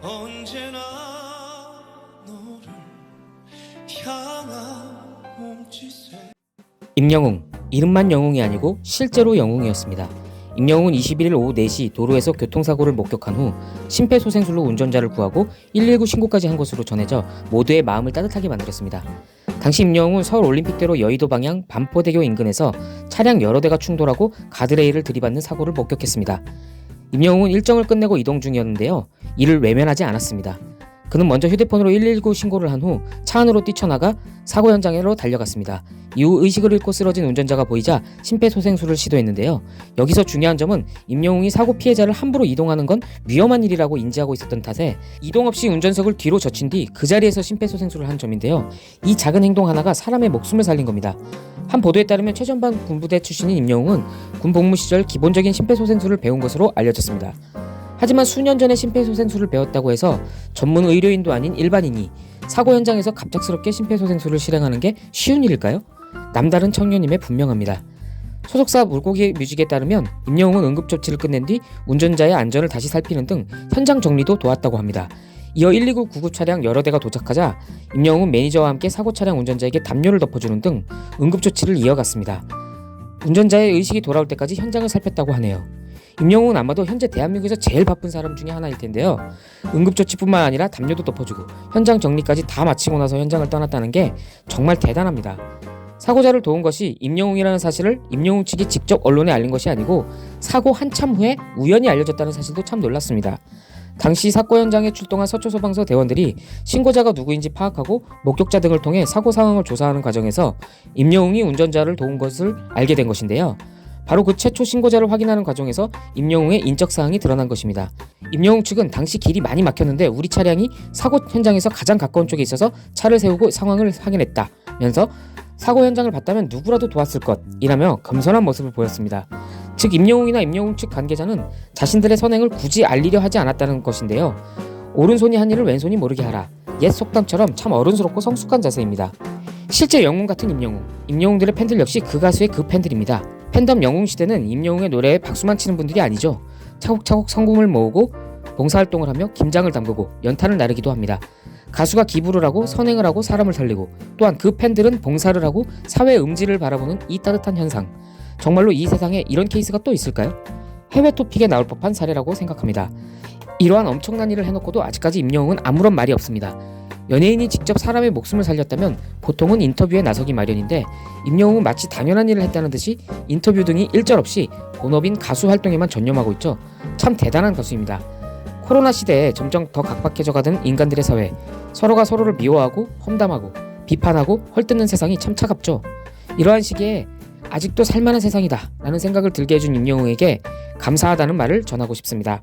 언제나 너를 향한 몸짓에 임영웅 이름만 영웅이 아니고 실제로 영웅이었습니다. 임영웅은 21일 오후 4시 도로에서 교통사고를 목격한 후 심폐소생술로 운전자를 구하고 119 신고까지 한 것으로 전해져 모두의 마음을 따뜻하게 만들었습니다. 당시 임영웅은 서울 올림픽대로 여의도 방향 반포대교 인근에서 차량 여러 대가 충돌하고 가드레일을 들이받는 사고를 목격했습니다. 임영웅은 일정을 끝내고 이동 중이었는데요. 이를 외면하지 않았습니다. 그는 먼저 휴대폰으로 119 신고를 한 후 차 안으로 뛰쳐나가 사고 현장으로 달려갔습니다. 이후 의식을 잃고 쓰러진 운전자가 보이자 심폐소생술을 시도했는데요. 여기서 중요한 점은 임영웅이 사고 피해자를 함부로 이동하는 건 위험한 일이라고 인지하고 있었던 탓에 이동 없이 운전석을 뒤로 젖힌 뒤 그 자리에서 심폐소생술을 한 점인데요. 이 작은 행동 하나가 사람의 목숨을 살린 겁니다. 한 보도에 따르면 최전방 군부대 출신인 임영웅은 군 복무 시절 기본적인 심폐소생술을 배운 것으로 알려졌습니다. 하지만 수년 전에 심폐소생술을 배웠다고 해서 전문 의료인도 아닌 일반인이 사고 현장에서 갑작스럽게 심폐소생술을 실행하는 게 쉬운 일일까요? 남다른 청년임에 분명합니다. 소속사 물고기 뮤직에 따르면 임영웅은 응급조치를 끝낸 뒤 운전자의 안전을 다시 살피는 등 현장 정리도 도왔다고 합니다. 이어 119 구급 차량 여러 대가 도착하자 임영웅은 매니저와 함께 사고 차량 운전자에게 담요를 덮어주는 등 응급조치를 이어갔습니다. 운전자의 의식이 돌아올 때까지 현장을 살폈다고 하네요. 임영웅은 아마도 현재 대한민국에서 제일 바쁜 사람 중에 하나일 텐데요. 응급조치뿐만 아니라 담요도 덮어주고 현장 정리까지 다 마치고 나서 현장을 떠났다는 게 정말 대단합니다. 사고자를 도운 것이 임영웅이라는 사실을 임영웅 측이 직접 언론에 알린 것이 아니고 사고 한참 후에 우연히 알려졌다는 사실도 참 놀랐습니다. 당시 사고 현장에 출동한 서초소방서 대원들이 신고자가 누구인지 파악하고 목격자 등을 통해 사고 상황을 조사하는 과정에서 임영웅이 운전자를 도운 것을 알게 된 것인데요. 바로 그 최초 신고자를 확인하는 과정에서 임영웅의 인적 사항이 드러난 것입니다. 임영웅 측은 당시 길이 많이 막혔는데 우리 차량이 사고 현장에서 가장 가까운 쪽에 있어서 차를 세우고 상황을 확인했다면서 사고 현장을 봤다면 누구라도 도왔을 것이라며 겸손한 모습을 보였습니다. 즉 임영웅이나 임영웅 측 관계자는 자신들의 선행을 굳이 알리려 하지 않았다는 것인데요. 오른손이 한 일을 왼손이 모르게 하라. 옛 속담처럼 참 어른스럽고 성숙한 자세입니다. 실제 영웅 같은 임영웅, 임영웅들의 팬들 역시 그 가수의 그 팬들입니다. 팬덤 영웅 시대는 임영웅의 노래에 박수만 치는 분들이 아니죠. 차곡차곡 성금을 모으고 봉사활동을 하며 김장을 담그고 연탄을 나르기도 합니다. 가수가 기부를 하고 선행을 하고 사람을 살리고 또한 그 팬들은 봉사를 하고 사회 음지를 바라보는 이 따뜻한 현상. 정말로 이 세상에 이런 케이스가 또 있을까요? 해외 토픽에 나올 법한 사례라고 생각합니다. 이러한 엄청난 일을 해놓고도 아직까지 임영웅은 아무런 말이 없습니다. 연예인이 직접 사람의 목숨을 살렸다면 보통은 인터뷰에 나서기 마련인데 임영웅은 마치 당연한 일을 했다는 듯이 인터뷰 등이 일절 없이 본업인 가수 활동에만 전념하고 있죠. 참 대단한 가수입니다. 코로나 시대에 점점 더 각박해져 가는 인간들의 사회 서로가 서로를 미워하고 험담하고 비판하고 헐뜯는 세상이 참 차갑죠. 이러한 시기에 아직도 살만한 세상이다 라는 생각을 들게 해준 임영웅에게 감사하다는 말을 전하고 싶습니다.